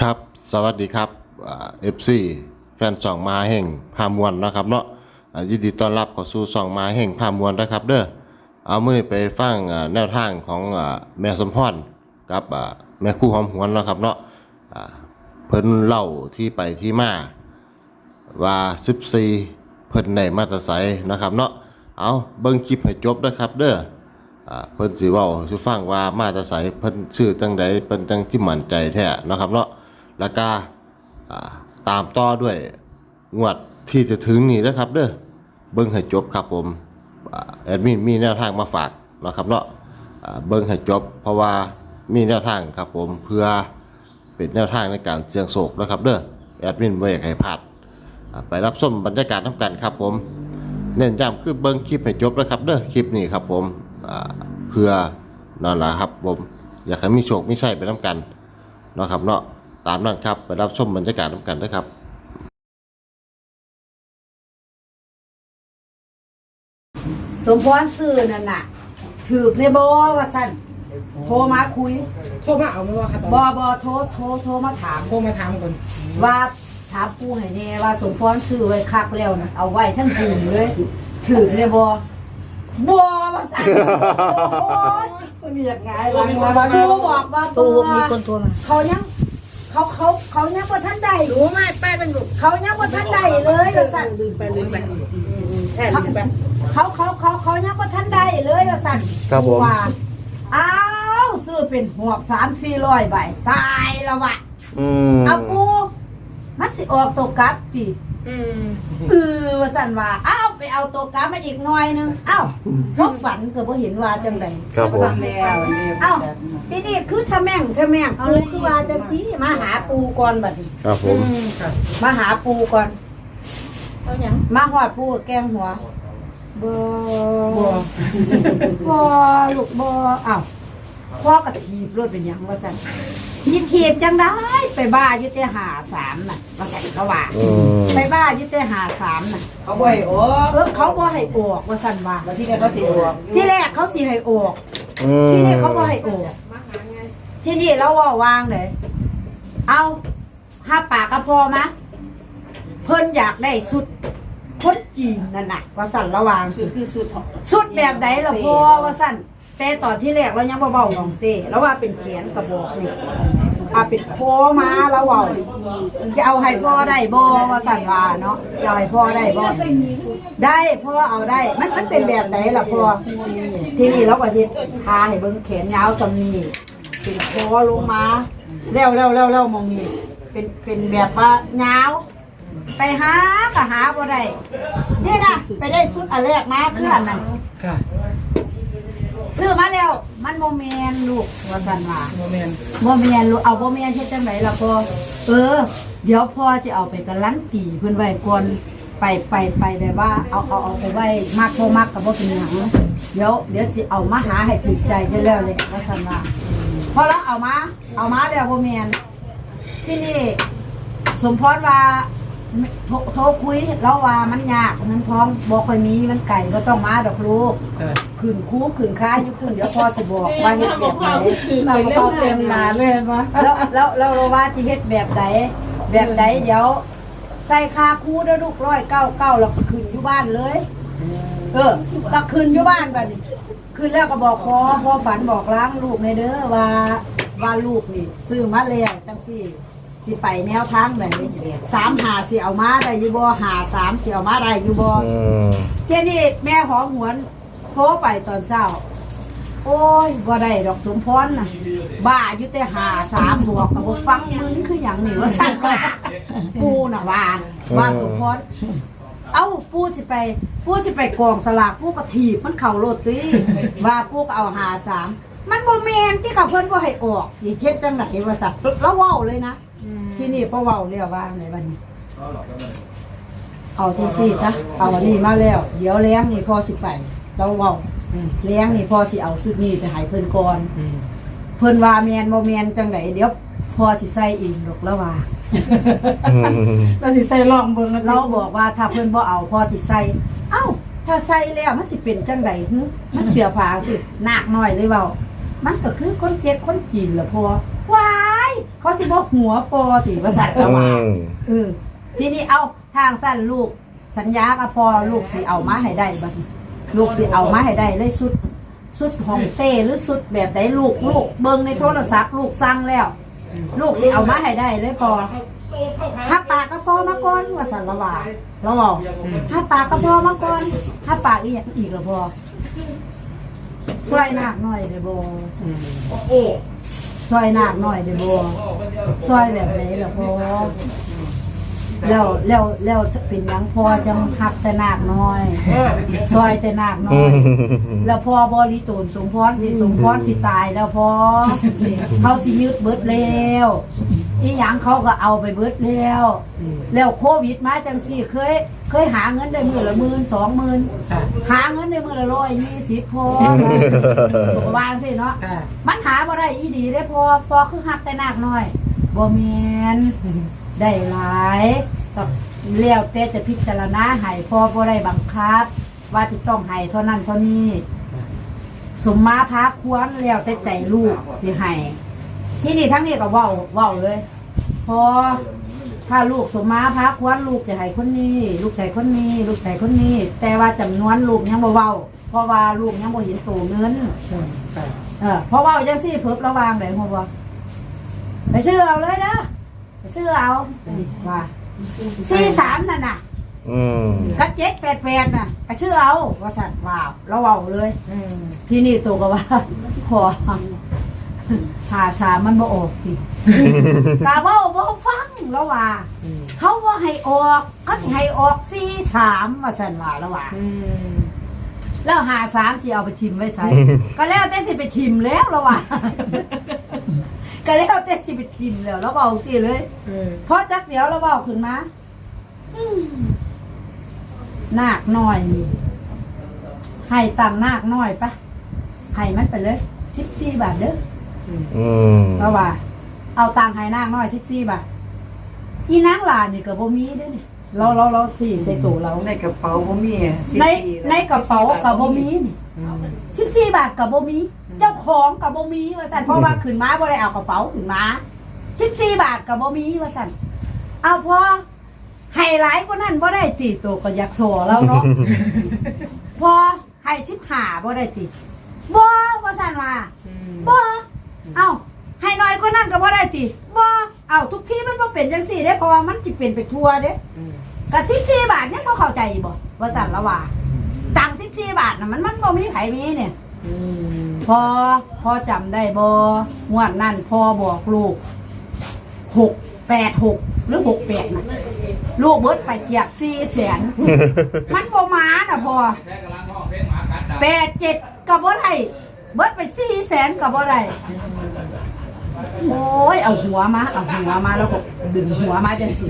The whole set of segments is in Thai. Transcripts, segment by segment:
ครับ สวัสดีครับเอฟซีแฟนสองมาแห่งพามวนนะครับเนาะยินดีต้อนรับเข้าสู่สองมาแห่งพามวนนะครับเด้อเอามื่อไปฟังแนวทางของแม่สมพรกับแม่คู่หอมหวนนะครับเนาะเพิ่นเล่าที่ไปที่มาว่า14เพิ่นได้มาตรไสนะครับเนาะเอาเบิ่งคลิปให้จบนะครับเด้อเพิ่นสิเว้าให้ฟังว่ามาตรไสเพิ่นชื่อจังใดเพิ่นจังที่มั่นใจแท้นะครับเนาะ แล้วก็อ่าตามต่อด้วยงวดที่จะถึงนี่นะครับเด้อเบิ่งให้จบครับผมแอดมินมีแนวทางมาฝากนะครับเนาะเบิ่งให้จบ เพราะว่ามีแนวทางครับผมเพื่อเป็นแนวทางในการเสี่ยงโชคนะครับเด้อแอดมินบ่อยากให้พลาดไปรับชมบรรยากาศน้ำกันครับผม เน้นย้ำคือเบิ้งคลิปให้จบนะครับเด้อคลิปนี้ครับผมเพื่อนั่นแหละครับผม อยากให้มีโชคมีชัยไปน้ำกันนะครับเนาะ ตามนั้นครับ ไปรับชมบรรยากาศน้ำกันนะครับสมพรซื้อนั่นน่ะถือกในบอว่าสั่นโทรมาคุยโทรมาเอาไม่ว่าค่ะตอนบอบอโทรโทรโทรมาถามโทรมาถามก่อนว่าถามปูให้แน่ว่าสมพรซื้อไว้คักแล้วนะเอาไว้ทั้งกลุ่มเลยถือกในบอบอว่าสั่นโอ้ยมันมีอย่างไงวะปูบอกว่าตูตัวมีคนโทรมาเขายัง เขาเขาเขายังว่าท่านใดรู้ไหมแป้งเป็นหลุดเขายังว่าท่านใดเลยว่าสั่นลืมไปลืมไปแค่ลืมไปเขาเขาเขาเขายังว่าท่านได้เลยว่าสั่นครับผมว่าอ้าวซื้อเป็นหวกสามสี่ร้อยใบตายแล้ววะอืมเอาปูมันสิออกตัวกลับปี อืมเออว่าสั่นว่าอ้าวไปเอาตัวกลับมาอีกหน่อยหนึงอ้าวพบฝันก็บ่เห็นว่าจังไดครับผม แล้วนี่อ้าวที่นี่คือถ้าแม่งถ้าแม่งปูคือว่าจังสีมาหาปูก่อนบัดนี้ครับผมค่ะมาหาปูก่อน เอาหยังมาหอดปูกับแกงหัวบ่บัวบ่ลูกบ่อ้าว พ่อกระถีบรถเป็นหยังว่าสั่นยีถีบจังได้ไปบ้าอยู่แต่หาสามน่ะว่าสั่นเขาว่าอืม ไปบ้าอยู่แต่หาสามน่ะเขาบ่อยโอ้เออเขาบ่ให้ออกว่าสั่นว่าแล้วที่แกเขาสิออกที่แรกเขาสิให้ออก อืมที่นี่เขาบ่ให้ออกที่นี่เราเว่าวางเลย เอาห้าปากกระพอมะเพิ่นอยากได้สุดคนจีนนั่นน่ะว่าสั่นระวาง สุดคือสุดของ สุดแบบไหนล่ะพ่อว่าสั่น แต่ตอนที่แรกเรายังเบาๆของเต้แล้วว่าเป็นแขนกระบอกนี่อาเป็นโพมาแล้วเว่าจะเอาให้พ่อได้บ่ว่าสั่นว่าเนาะจะเอาให้พ่อได้บ่ได้พ่อเอาได้มันมันเป็นแบบไหนล่ะพ่อที่นี่เราก็เฮ็ดทาให้เบิ่งแขนยาวสำนีเป็นโพลงมาแล้วแล้วแล้วแล้วมองนี่เป็นเป็นแบบว่ายาวไปหาก็หาบ่ได้นี่นะไปได้สุดอันแรกมาคืออันนั้นค่ะ ซื้อมาแล้ว มันโมเมนลูกว่าสันว่าโมเมนต์โมเมนลูกเอาโมเมนเฮ็ดจังไดล่ะพ่อเออ เดี๋ยวพ่อจะเอาไปกันลันปีเพิ่นไว้ก่อนไปไปไปแบบว่าเอาเอาเอาไปไว้มากพ่อมากกับบ่เป็นหยังเดี๋ยวเดี๋ยวจะเอามาหาให้ถูกใจได้แล้วเลยว่าสันว่าพอแล้วเอามา เอามาแล้วโมเมนที่นี่สมพรว่าโทรโทรคุยแล้วว่ามันยากเงินทองบ่ค่อยมีมันไก่ก็ต้องมาดอกลูกค่ะ ขึ้นคูขึ้นค้าอยู่ขึ้นเดี๋ยวพ่อสิบอกว่าเฮ็ดแบบไหนเราเข้าเต็มนาเลยว่าแล้วแล้วแล้วเราว่าจะเฮ็ดแบบไหนแบบไหนเดี๋ยว ใส่คาคูเด้อลูกร้อยเก้าเก้าแล้วก็ขึ้นอยู่บ้านเลย เออก็ขึ้นอยู่บ้านบัดนี้ขึ้นแล้วก็บอกพ่อพ่อฝันบอกล้างลูกในเด้อว่าว่าลูกนี่ ซื้อมาแล้วจังซี่สิไปแนวทางแบบนี้สามหาสิเอามาได้อยู่บ่หาสามสิเอามาได้อยู่บ่อืมเที่ยนี่แม่หอมหวน โทรไปตอนเช้า โอ้ยบ่ได้ดอกสมพรน่ะ บ้าอยู่แต่หาสามบวกกับบ่ฟังมึงคืออย่างนี้ว่าสั่นว่าปูน่ะว่าว่าสมพรเอ้าปูสิไปปูสิไปกองสลากปูก็ถีบมันเข่าโรตีว่าปูก็เอาหาสามมันบ่แม่นที่เขาเพิ่นบ่ให้ออกสิเฮ็ดจังไดว่าสั่นแล้วเว้าเลยนะที่นี่พอเว้าแล้วว่าในวันนี้เอาที่สี่ซะเอาอันนี้มาแล้ว เดี๋ยวเลี้ยงนี่พอสิไป เราเว้าเลี้ยงนี่พอสิเอาสุดนี้ไปใหายเพิ่นก่อนเพิ่นว่าแมนบ่แมนจังไดเดี๋ยวพอสิใส่อีกดอกแล้วว่า อืมเราสิใส่ลองเบิ่งเราบอกว่าถ้าเพิ่นบ่เอาพอสิใส่ เอ้า ถ้าใส่แล้วมันสิเป็นจังไดหึมันเสียผ้าสิหนักหน่อยเลยเว้ามันก็คือคนเจ็ดคนจีนล่ะพอว้ายเขาสิสิบ่หัวปอสิว่าสั่นละว่าอืมเออทีนี้เอาทางสั้นลูกสัญญากับพอลูกสิเอามาให้ได้บัดนี้ ลูกสิเอามาให้ได้เลยสุดสุดของเต้หรือสุดแบบใดลูกลูกเบิ่งในโทรศัพท์ลูกสั่งแล้ว ลูกสิเอามาให้ได้เลยพอถ้าปากก็พอมาก่อนว่าสันละว่าเราบอกถ้าปากก็พอมาก่อนถ้าปากอีกอย่างอีกละพอช่วยนาคหน่อยเด้อบ่สั่นช่วยนาคหน่อยเด้อบ่ช่วยแบบไหนล่ะพอ แล้วแล้วแล้วเป็นหยังพอจังหักแต่นาคน้อยช่วยแต่นาคน้อยแล้วพอบริตูนสมพรสิสมพรสิตายแล้วพอเขาสิยึดเบิดแล้วอีหยังเขาก็เอาไปเบิดแล้ว แล้วโควิดมาจังสี่เคย เคยหาเงินได้มือละหมื่นสองหมื่นหาเงินได้มือละร้อยยี่สิบพอวางสิเนาะค่ะมันหาบ่ได้อีดีได้พอพอคือหักแต่นากน้อยบ่แม่น ได้หลายก็แล้วแต่จะพิจารณาให้พอบ่ได้บังคับ ว่าจะต้องให้เท่านั้นเท่านี้ สมมาพาควรแล้วแต่ใจลูกสิให้ที่นี่ทั้งนี้ก็เว้าเว้าเลยพอถ้าลูกสมมาพาควรลูกจะให้คนนี้ ลูกใจคนนี้ ลูกใจคนนี้ แต่ว่าจำนวนลูกยังบ่เว้า เพราะว่าลูกยังบ่เห็นตัวเงินค่ะเออเพราะว่าจังซี่เพิ่บระวางเลยหัวไปซื้อเอาเลยนะไป ซื้อเอาว่าสี่สามนั่นน่ะอืมกับเจ็ดแปดแปดน่ะไปซื้อเอาว่าสัตว์ว้าวเราเอาเลยอืมที่นี่ตัวก็ว่าพอหาสามมันบ่ออกทีกาบ่บ่ฟังแล้วว่าอืมเขาว่าให้ออก เขาสิให้ออกสี่สามว่าสันว่าแล้วว่าอืมแล้วหาสามสิเอาไปทิมไว้ใส่ก็แล้วแต่สิไปทิมแล้วแล้วว่ะ ก็แล้วแต่สิไปทิมแล้วแล้วเบาสิเลยอืมเพราะจักเดี๋ยวแล้วเบาขึ้นมาอืมนาคน้อยนี่ให้ตังนาคน้อยปะให้มันไปเลยสิบสี่บาทเด้ออืมเพราะว่า เอาตังค์ให้นาคน้อยสิบสี่บาทอีนางหลานนี่ก็บ่มีเด้อนี่ เราเราเราสี่ใส่ตู้เรา ในกระเป๋าบ่มีอะใน14ในกระเป๋ากับบ่มีนี่อืมสิบสี่บาทกับโบมี เจ้าของกับโบมีว่าสันเพราะว่าขึ้นมาบ่ได้เอากระเป๋าขึ้นมาสิบสี่บาทกับโบมีว่าสันเอาพอไฮไลท์ก็นั่นบ่ได้ตีตัวก็อยากโซ่แล้วเนาะ พอไฮสิบห้าบ่ได้ตีบ่ว่าสันว่า อืมบ่เอาไฮน้อยก็นั่นก็บ่ได้ตีบ่เอาทุกที่มันบ่เป็นจังสี่เด้เพราะว่ามันสิเป็นไปทั่วเด้อืม กะสิบสี่บาทยังบ่เข้าใจบ่ว่าสันละว่าตังสิบสี่บาทน่ะมันมันบ่มีไผมีเนี่ยอืมพอพอจำได้บงวดนั่นพอบอกลูกหกแปดหกหรือหกแปดนะลูกเบิดไปเกียกสี่แสน มันบ่มาน่ะพอแปดเจ็ดกับบ่ได้เบิดไปสี่แสนกับบ่ได้ โอ้ยเอาหัวมาเอาหัวมาแล้วก็ดึงหัวมาจังสิ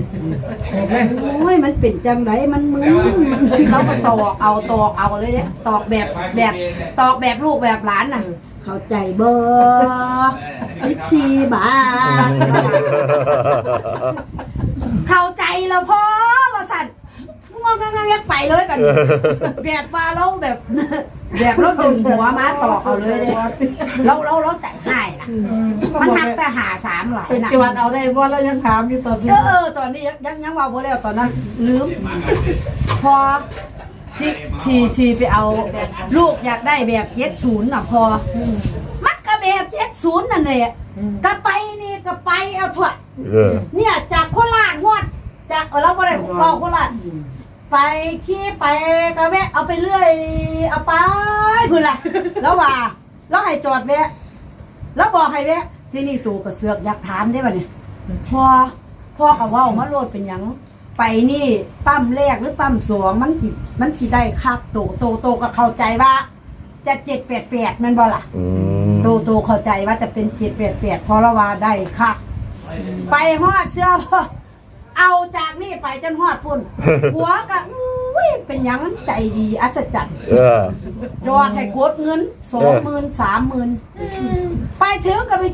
โอ้ยมันเป็นจังไรมันมึนมันเราก็ตอกเอาตอกเอาเลยเนี่ยตอกแบบแบบตอกแบบลูกแบบหลานน่ะ เข้าใจเบอร์สิบสี่บาท เข้าใจแล้วพ่อว่าสั่นงงงยักไปเลยกันแบบว่าเราแบบ แบบเราดึงหัวมาตอกเอาเลยเลยเราเราเราใจให้นะ มันหักแต่หาสามหลายเป็นนะจวนเอาได้บ่แล้วยังถามอยู่ตอนเอนี้อเออตอนนี้ยังยังยังว่าบ่แล้วตอนนั้นลืม พอสี่สี่สี่ไปเอา ลูกอยากได้แบบเจ็ดศูนย์น่ะพออมันก็แบบเจ็ดศูนย์นั่นแหละอืมก็ไปนี่ก็ไปเอาถั่ว เออ เนี่ยจากโคราชฮอดจากเออเราบ่ได้กองโคราชไปขี่ไปก็แวะเอาไปเรื่อย เอาไปพุ่นล่ะแล้วว่าแล้วให้จอดแวะ แล้วบอกให้แวะที่นี่ตู่กระเสือกอยากถามได้ป่ะเนี่ยพ่อพ่อกับว่ามาโลดเป็นหยังไปนี่ปั๊มแรกหรือปั๊มสองมันจิมันจิได้คักโตโตโตก็เข้าใจว่า จะเจ็ดแปดแปดมันบ่ล่ะ อืมโตโตเข้าใจว่าจะเป็นเจ็ดแปดแปดเพราะละว่าได้คัก ไปฮอดเชื่อพ่อเอาจากนี่ไปจนฮอดพุ่น หัวก็อุ้ ยเป็นหยังใจดีอัศจรรย์เออ ยอดให้กดเงินสองหมื่นสามหมื่นไปถึงก็ไป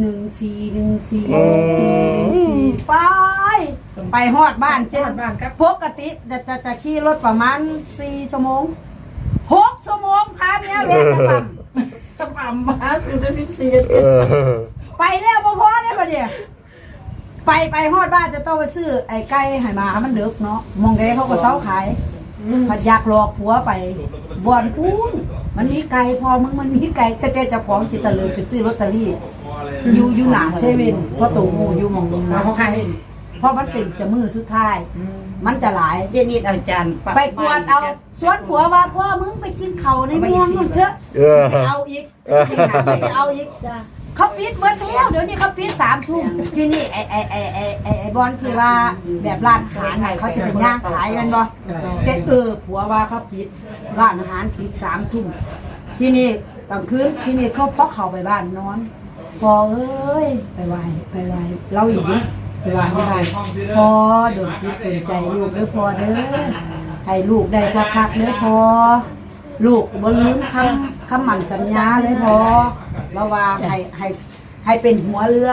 หนึ่งสี่หนึ่งสี่หนึ่งสี่หนึ่งสี่ไป ไปฮอดบ้านเช่นบ้านครับปกติจะจะจะขี่รถประมาณสี่ชั่วโมงหกชั่วโมงค่ะเมียเวรจะปั๊มจะปั๊มมาซื้อได้สิบสี่เออ ไปแล้วบ่พอได้ปะเนี่ย ไปไปฮอดบ้านจะต้องไปซื้อไอ้ไก่ให้หมามันเดึกเนาะมองเด้เขาก็เซาขายผัดอยากหลอกผัวไปบ่อนพูนมันมีไก่พอมึงมันมีไก่แต่แต่เจ้าของจิตะเลยไปซื้อลอตเตอรี่อยู่อยู่หน้าเซเว่นเพราะตู่หมูอยู่หมองหน้าเซเว่นเพราะมันเป็นจะมือสุดท้าย มันจะหลายเจนิดอาจารย์ไปกวดเอาสวนผัวว่าพ่อมึงไปกินเขาวในเมืองมึงเถอะเออเอาอีกไปเอาอีก เขาปิดเบิดแล้วเดี๋ยวนี้เขาปิดสามทุ่มที่นี่ไอไอไอไอไอไอบอลคือว่าแบบร้านอาหารไหนเขาจะเป็นย่างขายแมันบ่แต่เออผัวว่าเขาปิดร้านอาหารปิดสามทุ่มที่นี่กลางคืนที่นี่เขาพกเขาไปบ้านนอนพอเอ้ยไปไหวไปไหวเราอีกดิไปไหวไม่ได้พอโดนจิตโดนใจลูกเด้อพอเด้อให้ลูกได้คักๆเด้อพอลูกบ่ลืมคำคำหมั่นสัญญาเลยพอ แล้วว่าให้ให้ให้เป็นหัวเรือ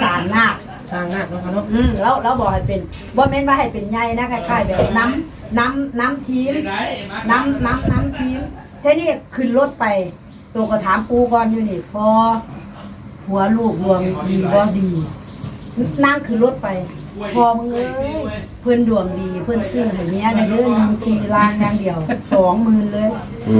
สารนาคทางนักเนาะเนาะอืมแล้วแล้วบอกให้เป็นบ่แม่นว่าให้เป็นใหญ่นะคล้ายๆแบบน้ำน้ำน้ำทีม น้ำน้ำน้ำทีมเท่นี้ขึ้นรถไป ตัวก็ถามปูก่อนอยู่นี่พอหัวลูกดวงดีบ่ดีนั่งขึ้นรถไป พอมึงเอ้ยเพื่อนดวงดีเพื่อนซื้อให้เมียในเด้อหนึ่งสี่ล้านอย่างเดียวสองหมื่นเลย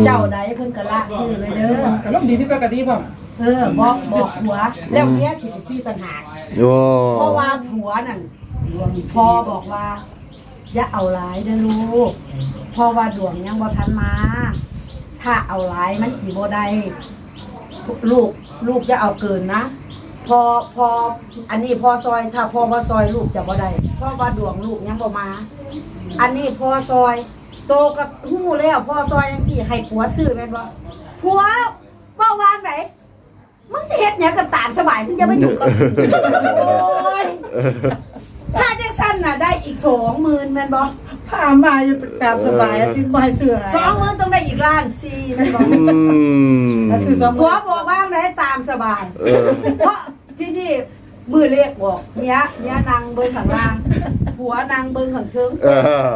เจ้าใดเพื่อนกะละซื้อเลยเด้อก็ต้องดีที่ปกติป่ะ เออบอกบอกผัวแล้วเมียจิไปซื้อต่างหากโอ้เพราะว่าผัวนั่นพอบอกว่า อย่าเอาหลายเด้อลูกเพราะว่าดวงยังบ่ทันมา ถ้าเอาหลายมันกี่บ่ได้ลูกลูกจะเอาเกินนะพอพออันนี้พอซอยถ้าพอบ่ซอยลูกจะบ่ได้เพราะว่าดวงลูกยังบ่มา อันนี้พอซอย โตกับหู้แล้วพอซอยยังสี่ให้ผัวซื้อแม่นบ่ผัวว่าวางไหน มึงจะเฮ็ดหยังกับตามสบายมึงอย่ามายุ่งกับกูโอ้ยถ้าจังสั้นน่ะได้อีกสองหมื่นแม่นบ่พามาอยู่ตามสบายพี่บอยเสื้อสองหมื่นต้องได้อีกล้านสี่แม่นบ่อืมแล้วซื้อสองผัวบอกว่าไหนตามสบาย เออเพราะที่นี่มือเลขบอกเนี้ยเนี้ยนางเบิ้งข้างล่างผัวนางเบิ้งข้างเทิงเออ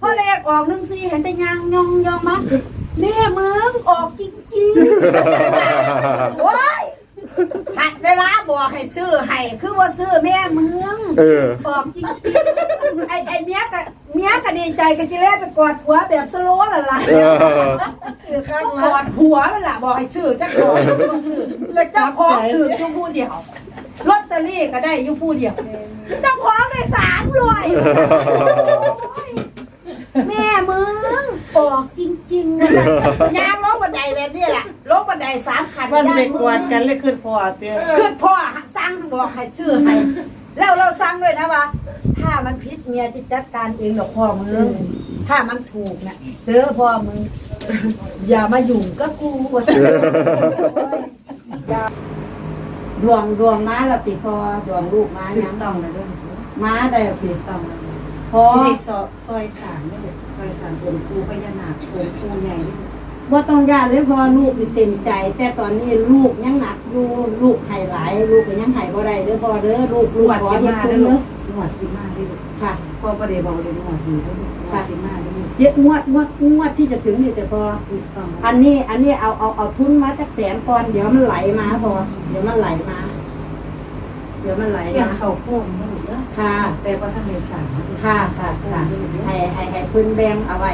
พอเลขออกหนึ่งสี่เห็นแต่ยางยองยองมาแม่เมืองออกจริงๆโอ้ย หัดเวลาบอกให้ซื้อให้คือว่าซื้อแม่เมืองเออออกจริงๆไอ้ไอ้เมียก็เมียก็ดีใจกันจีแรกไปกอดผัวแบบสโลว์ละล่ะเออ คือข้างกละอดหัวนั่นแหละบอกให้ซื้อจักสองซื้อแล้วเจ้าของซื้ออยู่ผู้เดียวลอตเตอรี่ก็ได้อยู่ผู้เดียวเจ้าของได้สามรวยแม่มึงออกจริงๆนะจ๊ะยาง ละลงบันไดสามขันวันยางไปมึกวดงกันเลยขึ้นพอเตี้ยคือพ่อสั่งบอกให้ซื้อให้แล้วเราสั่งด้วยนะว่า ถ้ามันผิดเมียจะจัดการเองดอกพ่อมึงถ้ามันถูกนะเด้อพ่อมึงอย่ามายุ่งกับกูว่าสิอย่าดวงดวงม้าละติพอดวงลูกม้าถูยักงต้องเลยด้วยม้าได้ติถูกต้องเลยพอที่นี่ซอยสามนี่ซอยสามเป็นปูพญานาคเป็นปูใหญ่ ว่าต้องยานเลยพอลูกนี่เต็มใจ แต่ตอนนี้ลูกยังหนักอยู่ลูกไห้หลาย ลูกก็ยังไห้บ่ได้เด้อพอเด้อลูกหนลูกวดขอสิเฮ็ดมาคุได้ณลูเด้อกหนวดสิมาได้ลูกค่ะพ่อประเดี๋ยวบอกเลยหนวดดีได้ลูกหนวดสิมาได้ลูกเจ็ดงวดงวดงวดที่จะถึงนี่แต่พอถูกต้องอันนี้อันนี้เอาเอาเอาทุนมาจากแสนก่อนเดี๋ยวมันไหลมาพอเดี๋ยวมันไหลมาเดี๋ยวมันไหลเกี่ยมาเขาโค้งนะลูกเนาะค่ะ แต่ว่าถ้าในสามค่ะค่ะค่ะให้ให้ให้พื้นแบงเอาไว้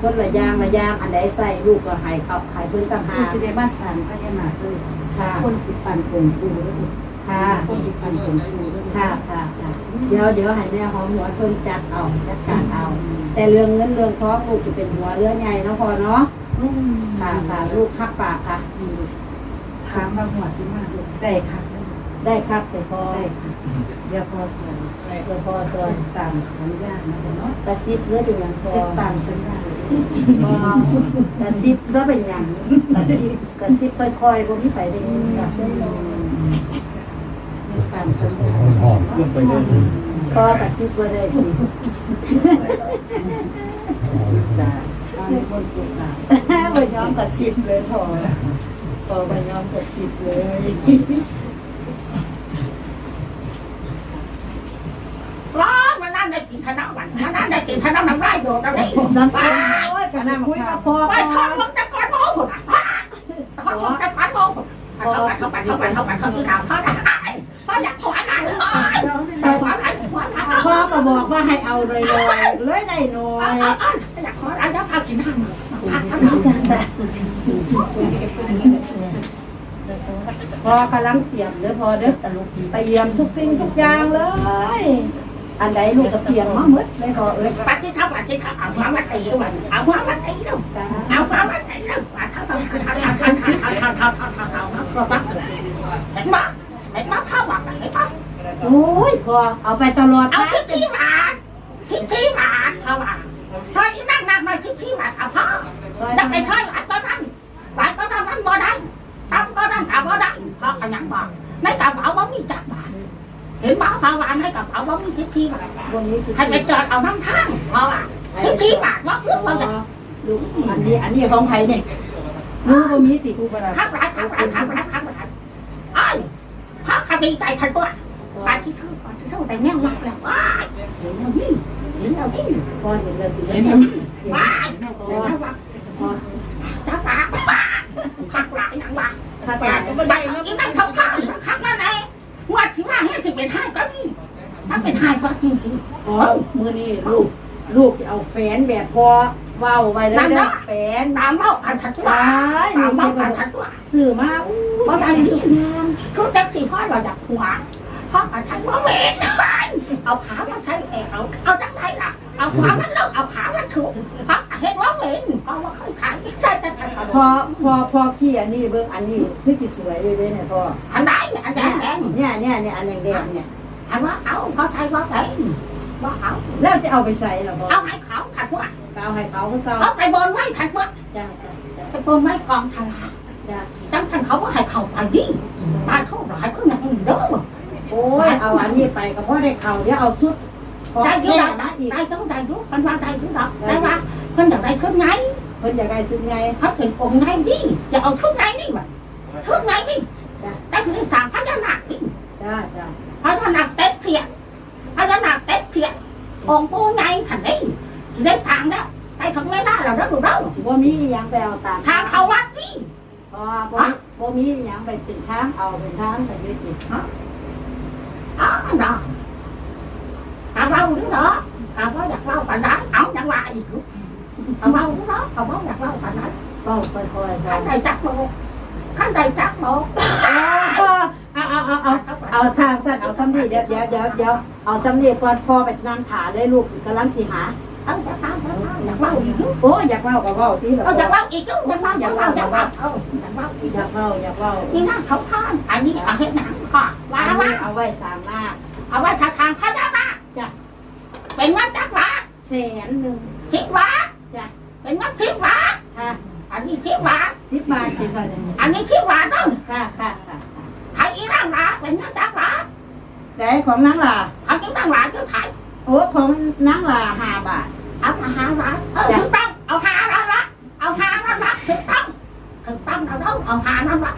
คนละอยางละอยางอันใดใส่ลูกก็ให้เขาให้พื้นต่างหาคือกสิได้บ้านสามพญานาคเลยค่ะคนติดปันผงปูด้วยลูกค่ะคนติดปันผงปูด้วยค่ะค่ะค่ะเดี๋ยวเดี๋ยวให้แม่หอมหัวเพิ่นจัดเอาจัดการเอา แต่เรื่องเงินเรื่องทองลูกจะเป็นหัวเรื่องใหญ่เนาะพอเนาะอืมค่ะค่ะลูกคักปากค่ะ ถามบางหัวสิมาลูกได้ค่ะ ได้ครับแต่พอได้ค่ะเดี๋ยวพอส่วนเดี๋ยวพอส่วนตามสัญญาณนะเนาะกระซิบเลือดเป็นอย่างพอติดตามสัญญาณพอกระซิบก็เป็นอย่างกระซิบกระซิบค่อยๆบ่มีไฟได้ยินค่ะติดตามสัญญาณขึ้นไปเรื่อยพอกระซิบก็ได้ทีจ้าเอาในบนตุกาบ่ยอมกระซิบเลยพอพอบ่ยอมกระซิบเลย ร้อนมันนั่นได้กิ นธนบัตรมันนั่นได้กินธนบัตรได้โดดอะไรน้ำตาโอ้ยกะน้ำคุยกับพ่อไปทอดลงตะกอนโม่ผุดอะทอดลงตะกอนโม่ผุดเข้าไปเข้าไปเข้าไปเข้าไปเข้าไปเขาที่ขาเขาได้เขาอยากถอนอะไรเลยแต่บอกว่าให้เอาลอยเลยได้น้อยอยากขออะไรจะพากินน้ำพักทั้งนั้นพอกำลังเตรียมเด้อพอเด้อตลุกเตรียมทุกสิ่งทุกอย่างเลย อันใดลูกก็เตรียมมาหมดเลยพอเอ้ยปฏิทับปฏิทับเอาฟ้ามาตีด้วยเอาฟ้ามาตีด้วยเอาฟ้ามาตีด้วยมาทำทำทำทำทำทำทำทำทำทำทำทำทำก็ปักเห็นปะเห็นปะข้าวหมักเห็นปะโอ้ยพอเอาไปตลอดเอาทิพที่มาทิพที่มาเขาว่าถอยนั่งนั่งมาทิพที่มาเอาพ่อจะไปถอยหลานก็นั่นหลานก็นั่นนั่นบ่ได้ทำก็นั่นทำบ่ได้พ่อขยันบอกในกระเป๋าบ่มีจักบาท เห็นบ่ภาวานในกระเป๋าบ่มีทิพที่มาวันนี้คือให้ไปจอดเอาน้ำข้างเพราะว่าทิพที่มาว่าอื่นบ่ได้ลูกอันนี้อันนี้ของไผเนี่ยลูกบ่มีติกูบ่ได้ข้างหลังข้างหลังข้างหลังข้างหลังไอ้พ่อคดีใจทันตัวไปที่เท่าไปที่เท่าแต่แม่มากแล้วว้ายเห็นแล้วนี่เห็นแล้วนี่พอเห็นแล้วสิเห็นแล้วนี่ว้ายเห็นแล้วว่าพอ จ้าปากข้างหลังอย่างว่า ถ้า ปา ตาก ย จะไม่ได้แล้วอีนั่นเขาข้างข้างนั่นไงงวดที่มาให้สิเป็นห้าก็นี่ มันเป็นห้าก็จริงพอมื้อนี้ลูก ลูกเอาแฟนแบบพอเว้าไว้แล้วเด้อแฟนๆตามเล่ากันทันตัวตายตาลูมกเล่าเก็กันบทันตัวซื้อมาอู้เพราะอะไรนี่คือแท็กซี่พ่อเราอยากหัวพ่ออาใช้ว่าเวรไปเอาขามาใช้เองเอาเอาจังไรล่ะเอาขวามันลงเอาขามันถูกเพราะเห็นว่าเวรเพราะว่าเคยขายใช่แต่แต่พอพอพอขี้อันนี้เบิ่งอันนี้คือสิสวยเลยเด้เนี่ยพออันไหนอันแดงแดงเนี่ยเนี่ยเนี่ยอันแดงๆเนี่ย อันว่าเอาเขาใช้ว่าเวรว่าเอาแล้วจะเอาไปใส่ล่ะพอเอาให้เขาขัดว่าเอาให้เขาคือเก่าเอาไปบนไว้ขัดว่าจ้าไปบนไว้กองทลายจ้าจังทันเขาว่าให้เขาไปดิบ้านเขาหลายก็ยังเด้อโอ้ยเอาอันนี้ไปก็พอได้เข้าเดี๋ยวเอาสุดพอได้ยุแค่ดนะอีกได้ต้องได้ยุดมันว่าได้ยุดดอกได้ว่าเพิ่นอยากได้ขึ้นไงเพิ่นอยากได้สุดไงเขาเป็นองค์ไงดิอย่าเอาชุดไงนี่มาชุดไงนี่ได้คือสามพญานาคนี่จ้าจ้าพญานาคเต็ มเทียนพญานาคเต็มเทียนองค์ปู่ไงทันนี้ได้ทางแล้วได้ถึงเวลาแล้วนะดูเด้อบ่มีหยังไปเอาตามทางเขาวัดนี่พอบ่บ่มีหยังไปเป็นทางเอาเป็นทางไปยึดติดอ๋อเนาะตาเราด้วยเนาะตาเราอยากเล่าปันนั้นเอาอย่างไรอีกตาเราด้วยเนาะตาเราอยากเล่าปันนั้นก็ค่อยๆไปขั้นใดจักโมขั้นใดจักโมเอาเอาเอาเอา เอาทางสั้นเอาสำลีเดี๋ยวเดี๋ยวเดี๋ยวเดี๋ยวเอาสำลีก่อนพอไปนั่งถาเลยลูกกำลังสิหาเอาจะตามจะตามอยากเล่าอีกยุโอ้อยากเล่าก็เว้าที่แบบเอาอยากเล่าอีกยุอยากเล่าอยากเล่าอยากเล่าเอออยากเล่าอีกอยากเล่าอยากเล่านี่นั่งเขาข้านอันนี้เอาเห็ดหนังค่ะว่าอันว่านี้เอาไว้สามหน้าเอาไว้ทางทางพญานาคจ้ะเป็นเงินจักรวาแสนหนึ่งทิพวาจ้ะเป็นเงินทิพวาค่ะอันนี้ทิพวาสิบบาทสิค่ะอันนี้ทิพวาต้องค่ะค่ะค่ะไทย อีร่างลาเป็นเงินจักรวาแต่ของนางลาไทยอีร่างลาคือไทยโอ้ของนางลาห้าบาทเอามาหาร้านเออถูกต้องเอาหาร้านละเอาหาร้านละถูกต้องถูกต้องเราต้องเอาหาร้านละ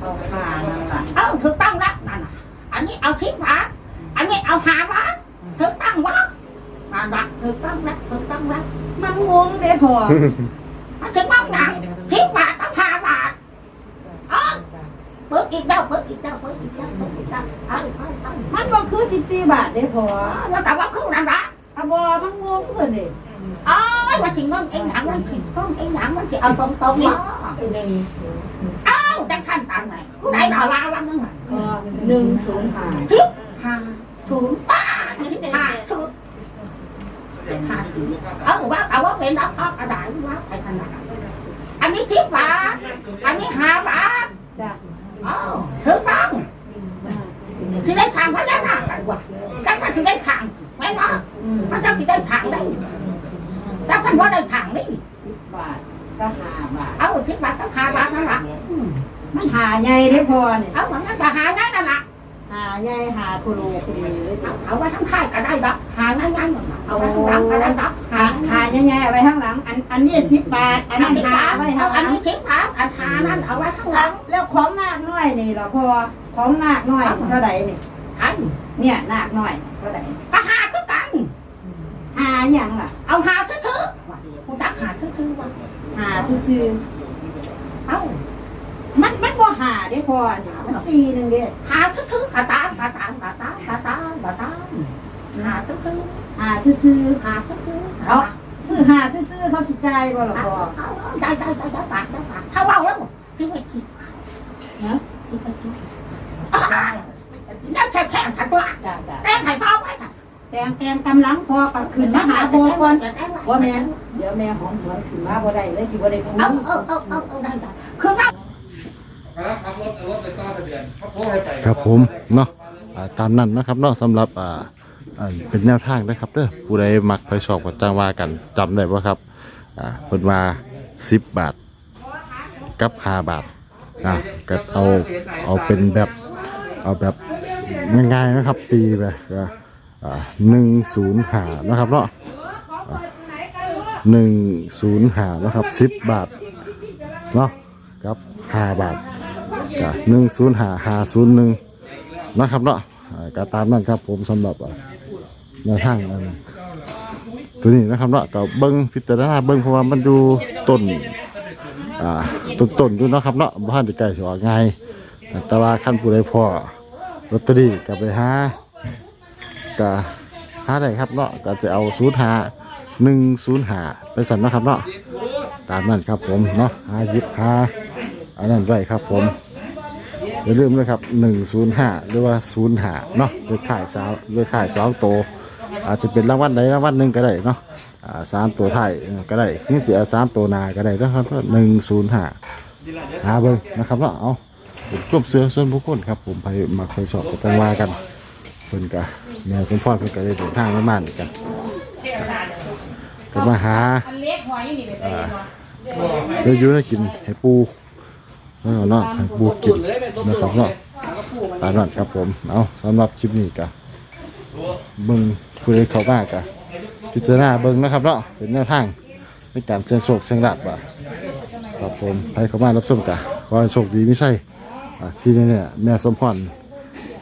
เอาห้านางลาเออถูกต้องละนั่นน่ะอันนี้เอาทิพวาอันนี้เอาหาร้านถูกต้องวะนั่นละถูกต้องละถูกต้องละมันงงเด้พอมันถึงบ้างหนังทิพวาต้องหาร้านเออเปิดอีกแล้ว เปิดอีกแล้วเปิดอีกแล้วเปิดอีกแล้วเอาเอาเอามันบ่คือสิบสี่บาทเด้พอแล้วแต่ว่าคู่นั้นละอะบ่มันงงเพิ่นนี่เอ้ยว่าถึงเงินเองหนังมันถึงต้นเองหนังมันจะเอาตรงตรงๆวะเอ้าจังทันตามไหนผู้ใดดาราวันนึงอะพอหนึ่งศูนย์ห้าทิพห้าศูนย์ป้าทิพห้าศูนย์ห้าศูนย์เออว่าแต่ว่าเป็นรับข้อกระดาษว่าใครขนาดอันนี้ทิพบาทอันนี้ห้าบาท จ้ะ เอ้าถูกต้องที่ได้ทางพญานาคกันว่ะแล้วถ้าที่ได้ทางแม่นว่า อืม มันจะที่ได้ทางได้แล้วท่านว่าได้ทางนี่ สิบบาทก็ห้าบาท เอาทิพบาทต้องห้าบาทนั่นแหละ มันหา ใหญ่เด้พอนี่เอาเหมือนกันจะหาง่ายนั่นแหละหาใหญ่หาคุโรคุรีเลยเอาเอาไว้ทั้งค่ายก็ได้ดอกหาง่ายๆหมดเอาไว้ทั้งหลังก็ได้ดอกหาหาใหญ่ๆเอาไว้ข้างหลัง อันอันนี้สิบบาท อัอันนนั้นั้นนหาหาไว้ไว้ข้างหอัลันงนี้ทิพย์อันหานั่นเอาไว้ข้างหลังแล้วของนาคน้อยนี่ล่ะพอของนาคน้อยเท่าไหร่นี่ อันเนี่ยนาคน้อยเท่าไหร่ก็หาก็กัน หาหยังล่ะเอาหาซื่อๆกูจักหาซื่อๆว่าหาซื่อเอ้าๆมันมันบ่หาเด้พอนี่มันสี่หนึงเด้หาซื่อๆขาตามขาตามขาตามขาตามขาตามหาตึ้งตึ้งหาซื้อหาตึ้งตึ้งๆเอาซื้อหาซื้อๆเขาสิจ่ายบ่ล่ะพ่อใจใจใจใจปากใจปากถ้าว่าแล้วที่ไม่กินฮะนั่นแค่แค่ฉันตัวจ้าจ้าแต้มไข่ฟ้าไว้ค่ะแตงแตงกำลังพอก็ขึ้นมาหาพ่อก่อนบ่แม่นเดี๋ยวแม่หอมหวนขึ้นมาบ่ได้เลยสิบ่ได้คุยเอาเอาเอาเอาเอาได้ได้คือว่า ครับผมเนาะตามนั้นนะครับเนาะสำหรับอ่าเป็นแนวทางนะครับเด้อผู้ใดมักไปชอบก็จ้างว่ากันจำได้บ่าครับอ่าเพิ่นว่า10บาทกับ5บาทนะก็เอาเอาเป็นแบบเอาแบบง่ายๆนะครับ ตีไปก็อ่า105นะครับเนาะ105นะครับ10บาทเนาะกับ5บาท ก็หนึ่งศูนย์หาหาศูนย์หนึ่งนะครับเนาะอ่าก็ตามนั้นครับผมสำหรับอ่าแนวทางอันตัวนี้นะครับเนาะก็เบิ้งพิจารณาเบิ้งเพราะว่ามันดูต้นอ่าต้นต้นอยู่เนาะครับเนาะบ้านที่ใกล้สิออกง่ายแต่ว่าขั้นผู้ใดพอลอตเตอรี่ก็ไปหาก็หาได้ครับเนาะก็จะเอาศูนย์หาหนึ่งศูนย์หาไปสั่นนะครับเนาะตามนั้นครับผมเนาะหายิบหาอันนั้นไว้ครับผม อย่าลืมนะครับ105 หรือว่า05เนาะเลขขายสามเลขขายสองตัวอาจจะเป็นรางวัลใดรางวัลหนึ่งก็ได้เนาะอ่าสามตัวไทายก็ได้นี่จะสามตัวหนาก็ได้นะครับหนึ่งศูนย์ห้าหาเบิ้งนะครับเนาะเอาเป็นกลุ่มเสือส่วนบุคคลครับ ผมไปมาเคยสอบกับตังวากันเพิ่นกะแนวสมพรเพิ่นก็ได้เดินทางมาบ้านกันก็มาหาอันเล็กหอยนี่ไปใส่เนาะเดี๋ยวอยูได้กินให้ปู เออเนาะให้ปูกินนะครับเนาะตามนั้นครับผม เอาสำหรับคลิปนี้กะเบิ้งคุยเขามากะพิจารณาเบิ้งนะครับเนาะเป็นแนวทางในการเสียงโชคเสียงลาบอะครับผมให้เขามารับชมกะขอให้โชคดีไม่ใช่อะที่นี่เนี่ยแม่สมพร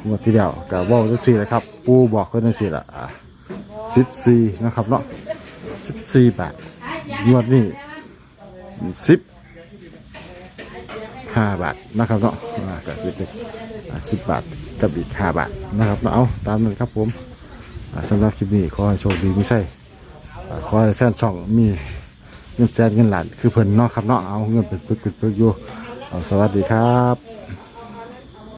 งวดทีเดียวกะว่าจะสี่เลยครับ ปูบอกเพื่อนสี่ละอะสิบสี่นะครับเนาะสิบสี่บาทงวดนี้สิบ ห้าบาทนะครับเนาะอ่าก็คือสิบบาทกับอีกห้าบาทนะครับเนาะเอาตามนั้นครับผมอ่าสำหรับคลิปนี้ขอให้โชคดีมีไส้อ่าขอให้แฟนช่องมีเงินแสนเงินหลานคือเพิ่นเนาะครับเนาะเอาเงินเป็นปึกเป็นปึกอยู่เอาสวัสดีครับ